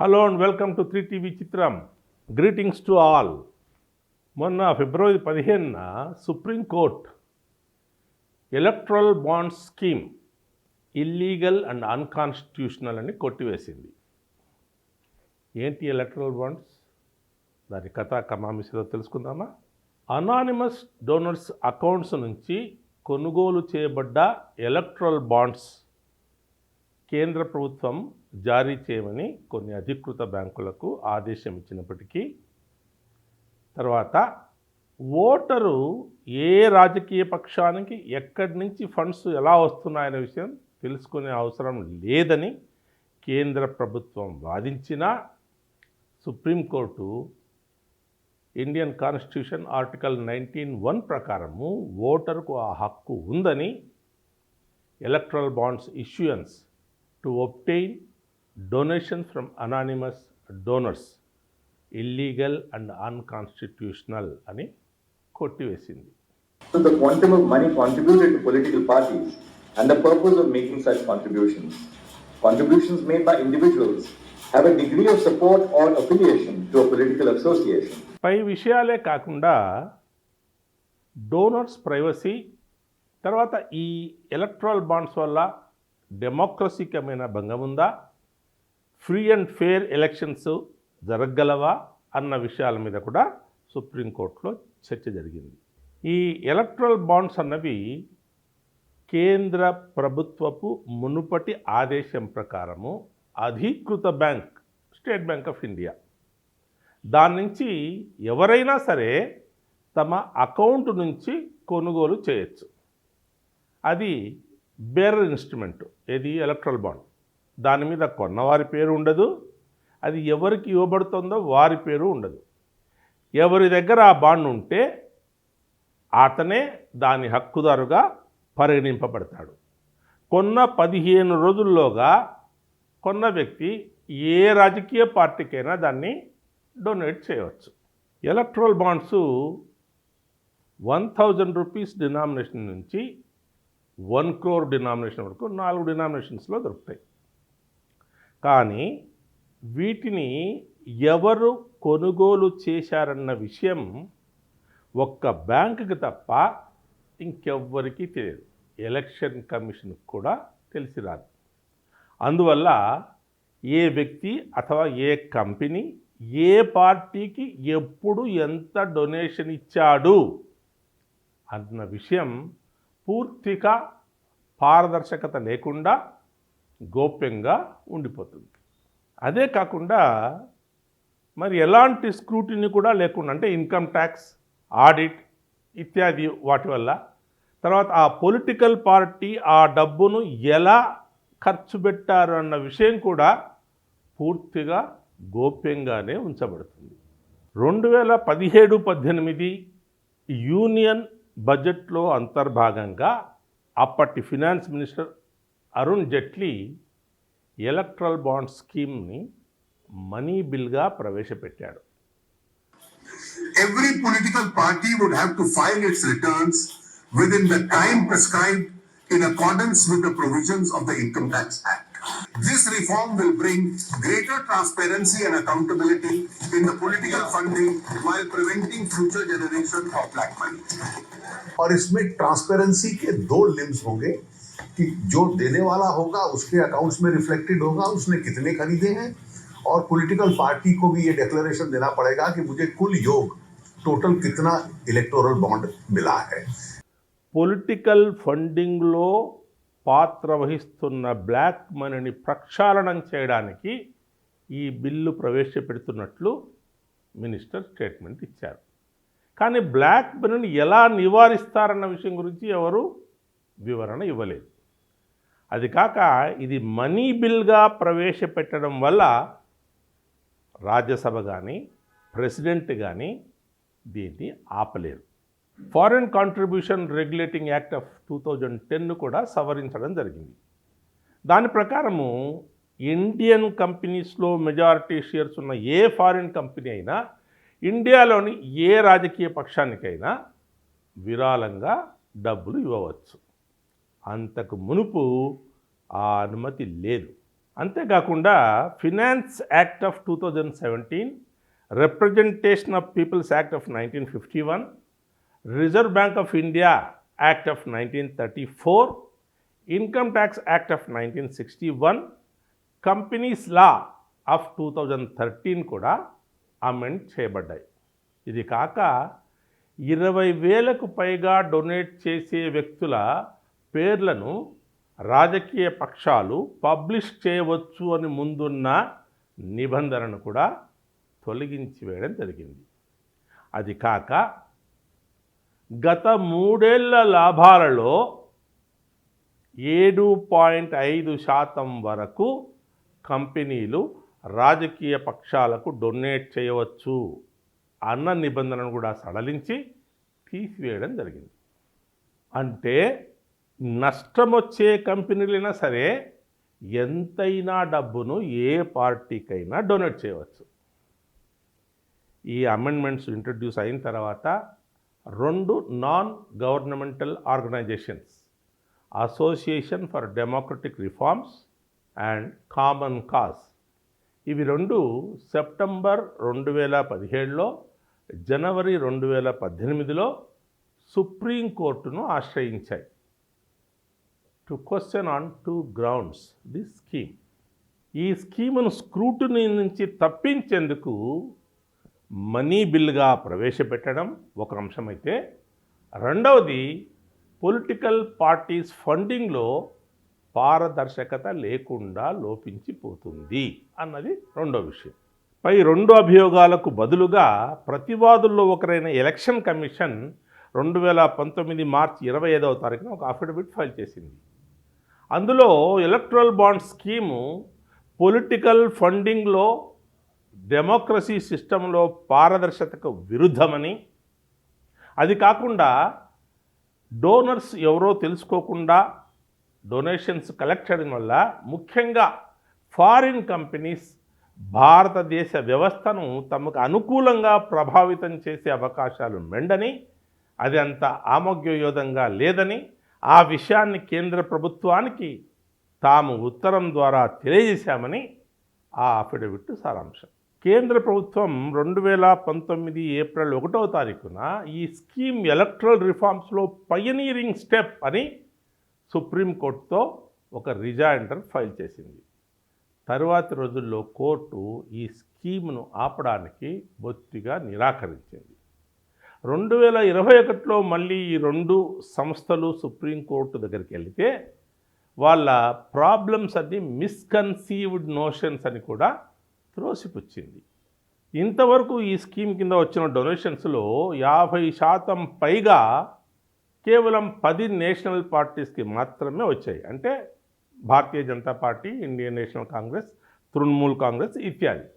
Hello and welcome to three TV చిత్రం greetings to all మొన్న ఫిబ్రవరి పదిహేనున supreme court electoral bond scheme illegal and unconstitutional అని కొట్టివేసింది. ఏంటి ఎలక్ట్రల్ బాండ్స్ దాని కథ కమామిషలో తెలుసుకుందామా? అనానిమస్ డోనర్స్ అకౌంట్స్ నుంచి కొనుగోలు చేయబడ్డ ఎలక్ట్రల్ బాండ్స్ కేంద్ర ప్రభుత్వం జారీ చేయమని కొన్ని అధికృత బ్యాంకులకు ఆదేశం ఇచ్చినప్పటికీ తర్వాత ఓటరు ఏ రాజకీయ పక్షానికి ఎక్కడి నుంచి ఫండ్స్ ఎలా వస్తున్నాయనే విషయం తెలుసుకునే అవసరం లేదని కేంద్ర ప్రభుత్వం వాదించినా supreme court Indian constitution article ninety one ప్రకారము ఓటరుకు ఆ హక్కు ఉందని electoral bonds issuance to obtain donations from anonymous donors illegal and unconstitutional అని కొట్టివేసింది. Contributions. Made by individuals have a degree of support or affiliation to a political association. పై విషయాలే కాకుండా donors privacy తర్వాత ఈ ఎలక్ట్రాల్ బాండ్స్ వల్ల డెమోక్రసీకమైన భంగం ఉందా? ఫ్రీ అండ్ ఫెయిర్ ఎలక్షన్స్ జరగగలవా అన్న విషయాల మీద కూడా సుప్రీంకోర్టులో చర్చ జరిగింది. ఈ ఎలక్ట్రల్ బాండ్స్ అన్నవి కేంద్ర ప్రభుత్వపు మునుపటి ఆదేశం ప్రకారము అధీకృత bank State Bank of India. దాని నుంచి ఎవరైనా సరే తమ అకౌంట్ నుంచి కొనుగోలు చేయొచ్చు. అది బేరర్ ఇన్స్ట్రుమెంట్ ఏది? Electoral bond. దాని మీద కొన్నవారి పేరు ఉండదు. అది ఎవరికి ఇవ్వబడుతుందో వారి పేరు ఉండదు. ఎవరి దగ్గర ఆ బాండ్ ఉంటే అతనే దాని హక్కుదారుగా పరిగణింపబడతాడు. కొన్న పదిహేను రోజుల్లోగా కొన్న వ్యక్తి ఏ రాజకీయ పార్టీకైనా దాన్ని డొనేట్ చేయవచ్చు. Electoral bonds one thousand rupees denomination నుంచి వన్ క్రోర్ డినామినేషన్ వరకు నాలుగు డినామినేషన్స్లో దొరుకుతాయి. కానీ వీటిని ఎవరు కొనుగోలు చేశారన్న విషయం ఒక్క బ్యాంకుకి తప్ప ఇంకెవ్వరికీ తెలియదు. ఎలక్షన్ కమిషన్కి కూడా తెలిసి రాదు. అందువల్ల ఏ వ్యక్తి అథవా ఏ కంపెనీ ఏ పార్టీకి ఎప్పుడు ఎంత డొనేషన్ ఇచ్చాడు అన్న విషయం పూర్తిగా పారదర్శకత లేకుండా గోప్యంగా ఉండిపోతుంది. అదే కాకుండా మరి ఎలాంటి స్క్రూటిని కూడా లేకుండా అంటే ఇన్కమ్ ట్యాక్స్ ఆడిట్ ఇత్యాది వాటి వల్ల తర్వాత ఆ పొలిటికల్ పార్టీ ఆ డబ్బును ఎలా ఖర్చు పెట్టారు అన్న విషయం కూడా పూర్తిగా గోప్యంగానే ఉంచబడుతుంది. రెండు వేల పదిహేడు పద్దెనిమిది యూనియన్ బడ్జెట్లో అంతర్భాగంగా అప్పటి finance minister Arun Jaitley electoral bond స్కీమ్ని మనీ బిల్గా ప్రవేశపెట్టాడు every political party would have to file its returns within the time prescribed in accordance with the provisions of the Income Tax Act. This reform will bring greater transparency and accountability in the political funding while preventing future generation of black money. और इसमें transparency के दो limbs होंगे कि जो देने वाला होगा उसके अकाउंट्स में रिफ्लेक्टेड होगा उसने कितने खरीदे हैं और पॉलिटिकल पार्टी को भी ये डिक्लेरेशन देना पड़ेगा कि मुझे कुल योग टोटल कितना इलेक्टोरल बॉन्ड मिला है పొలిటికల్ ఫండింగ్లో పాత్ర వహిస్తున్న బ్లాక్ మనీని ప్రక్షాళనం చేయడానికి ఈ బిల్లు ప్రవేశపెడుతున్నట్లు మినిస్టర్ స్టేట్మెంట్ ఇచ్చారు కానీ బ్లాక్ మనీని ఎలా నివారిస్తారన్న విషయం గురించి ఎవరు వివరణ ఇవ్వలేదు అది కాక ఇది మనీ బిల్గా ప్రవేశపెట్టడం వల్ల రాజ్యసభ కానీ ప్రెసిడెంట్ కానీ దీన్ని ఆపలేరు. Foreign contribution regulating act of two thousand ten కూడా సవరించడం జరిగింది. దాని ప్రకారము ఇండియన్ కంపెనీస్లో మెజారిటీ షేర్స్ ఉన్న ఏ ఫారిన్ కంపెనీ అయినా ఇండియాలోని ఏ రాజకీయ పక్షానికైనా విరాళంగా డబ్బులు ఇవ్వవచ్చు. అంతకు మునుపు ఆ అనుమతి లేదు. అంతేకాకుండా finance act of two thousand seventeen representation of people's act of nineteen fifty one Reserve Bank of India act of nineteen thirty four income tax act of nineteen sixty one companies law of two thousand thirteen కూడా amend చేయబడ్డాయి. ఇది కాక ఇరవై వేలకు పైగా donate చేసే వ్యక్తుల పేర్లను రాజకీయ పక్షాలు పబ్లిష్ చేయవచ్చు అని ముందున్న నిబంధనను కూడా తొలగించి వేయడం జరిగింది. అది కాక గత మూడేళ్ళ లాభాలలో ఏడు పాయింట్ ఐదు శాతం వరకు కంపెనీలు రాజకీయ పక్షాలకు డొనేట్ చేయవచ్చు అన్న నిబంధనను కూడా సడలించి తీసివేయడం జరిగింది. అంటే నష్టం వచ్చే కంపెనీలైనా సరే ఎంతైనా డబ్బును ఏ పార్టీకైనా డొనేట్ చేయవచ్చు. ఈ అమెండ్మెంట్స్ ఇంట్రడ్యూస్ అయిన తర్వాత రెండు non governmental organisations association for democratic reforms and common cause ఇవి రెండు సెప్టెంబర్ రెండు వేల పదిహేడులో జనవరి రెండు వేల పద్దెనిమిదిలో సుప్రీంకోర్టును ఆశ్రయించాయి. To question on two grounds the scheme ఈ స్కీమును స్క్రూటినీ నుంచి తప్పించేందుకు మనీ బిల్గా ప్రవేశపెట్టడం ఒక అంశమైతే రెండవది పొలిటికల్ పార్టీస్ ఫండింగ్లో పారదర్శకత లేకుండా లోపించిపోతుంది అన్నది రెండో విషయం. పై రెండు అభియోగాలకు బదులుగా ప్రతివాదుల్లో ఒకరైన ఎలక్షన్ కమిషన్ రెండు వేల పంతొమ్మిది మార్చి ఇరవై ఐదవ తారీఖున ఒక అఫిడవిట్ ఫైల్ చేసింది. అందులో ఎలక్ట్రల్ బాండ్ స్కీము పొలిటికల్ ఫండింగ్లో డెమోక్రసీ సిస్టంలో పారదర్శకతకు విరుద్ధమని. అది కాకుండా డోనర్స్ ఎవరో తెలుసుకోకుండా డొనేషన్స్ కలెక్ట్ చేయడం వల్ల ముఖ్యంగా ఫారిన్ కంపెనీస్ భారతదేశ వ్యవస్థను తమకు అనుకూలంగా ప్రభావితం చేసే అవకాశాలు మెండని అది అంత ఆమోగ్యయోధంగా లేదని ఆ విషయాన్ని కేంద్ర ప్రభుత్వానికి తాము ఉత్తరం ద్వారా తెలియజేశామని ఆ అఫిడవిట్ సారాంశం. కేంద్ర ప్రభుత్వం రెండు వేల పంతొమ్మిది ఏప్రిల్ ఒకటవ తారీఖున ఈ స్కీమ్ ఎలక్ట్రల్ రిఫార్మ్స్లో పయనీరింగ్ స్టెప్ అని సుప్రీంకోర్టుతో ఒక రిజాయింటర్ ఫైల్ చేసింది. తరువాతి రోజుల్లో కోర్టు ఈ స్కీమ్ను ఆపడానికి బొత్తిగా నిరాకరించింది. రెండు వేల ఇరవై ఒకటిలో మళ్ళీ ఈ రెండు సంస్థలు సుప్రీంకోర్టు దగ్గరికి వెళితే వాళ్ళ ప్రాబ్లమ్స్ అన్ని మిస్కన్సీవ్డ్ నోషన్స్ అని కూడా త్రోసిపుచ్చింది. ఇంతవరకు ఈ స్కీమ్ కింద వచ్చిన డొనేషన్స్లో యాభై శాతం పైగా కేవలం పది నేషనల్ పార్టీస్కి మాత్రమే వచ్చాయి. అంటే Bharatiya Janata Party Indian National Congress Trinamool Congress ఇత్యాది.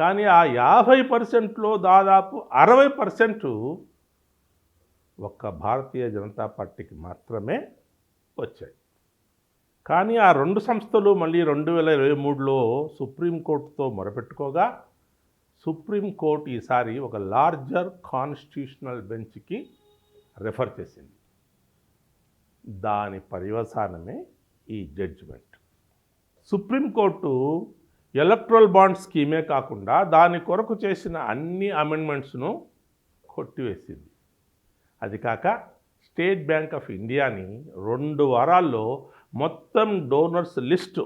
కానీ ఆ యాభై పర్సెంట్లో దాదాపు అరవై పర్సెంట్ ఒక్క భారతీయ జనతా పార్టీకి మాత్రమే వచ్చాయి. కానీ ఆ రెండు సంస్థలు మళ్ళీ రెండు వేల ఇరవై మూడులో సుప్రీంకోర్టుతో మొరపెట్టుకోగా సుప్రీంకోర్టు ఈసారి ఒక లార్జర్ కాన్స్టిట్యూషనల్ బెంచ్కి రెఫర్ చేసింది. దాని పర్యవసానమే ఈ judgement. Supreme court electoral bond స్కీమే కాకుండా దాని కొరకు చేసిన అన్ని అమెండ్మెంట్స్ను కొట్టివేసింది అది కాక స్టేట్ బ్యాంక్ ఆఫ్ ఇండియాని రెండు వారాల్లో మొత్తం డోనర్స్ లిస్టు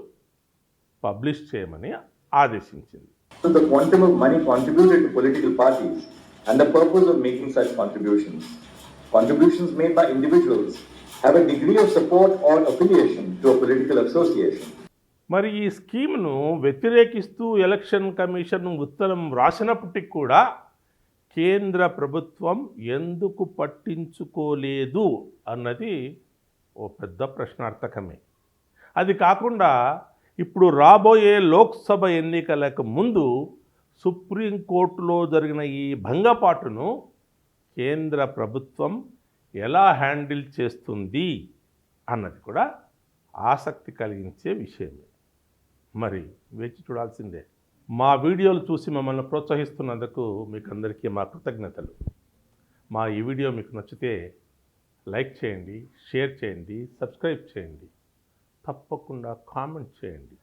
పబ్లిష్ చేయమని ఆదేశించింది So the quantum of money contributed to political parties and the purpose of making such contributions. Contributions made by individuals have a degree of support or affiliation to a political association. మరి ఈ స్కీమ్ను వ్యతిరేకిస్తూ election commission ఉత్తరం రాసినప్పటికి కూడా కేంద్ర ప్రభుత్వం ఎందుకు పట్టించుకోలేదు అన్నది ఓ పెద్ద ప్రశ్నార్థకమే. అది కాకుండా ఇప్పుడు రాబోయే లోక్సభ ఎన్నికలకు ముందు సుప్రీంకోర్టులో జరిగిన ఈ భంగపాటును కేంద్ర ప్రభుత్వం ఎలా హ్యాండిల్ చేస్తుంది అన్నది కూడా ఆసక్తి కలిగించే విషయమే. మరి వేచి చూడాల్సిందే. మా వీడియోలు చూసి మమ్మల్ని ప్రోత్సహిస్తున్నందుకు మీకు అందరికీ మా కృతజ్ఞతలు. మా ఈ వీడియో మీకు నచ్చితే లైక్ చేయండి షేర్ చేయండి సబ్స్క్రైబ్ చేయండి. తప్పకుండా కామెంట్ చేయండి.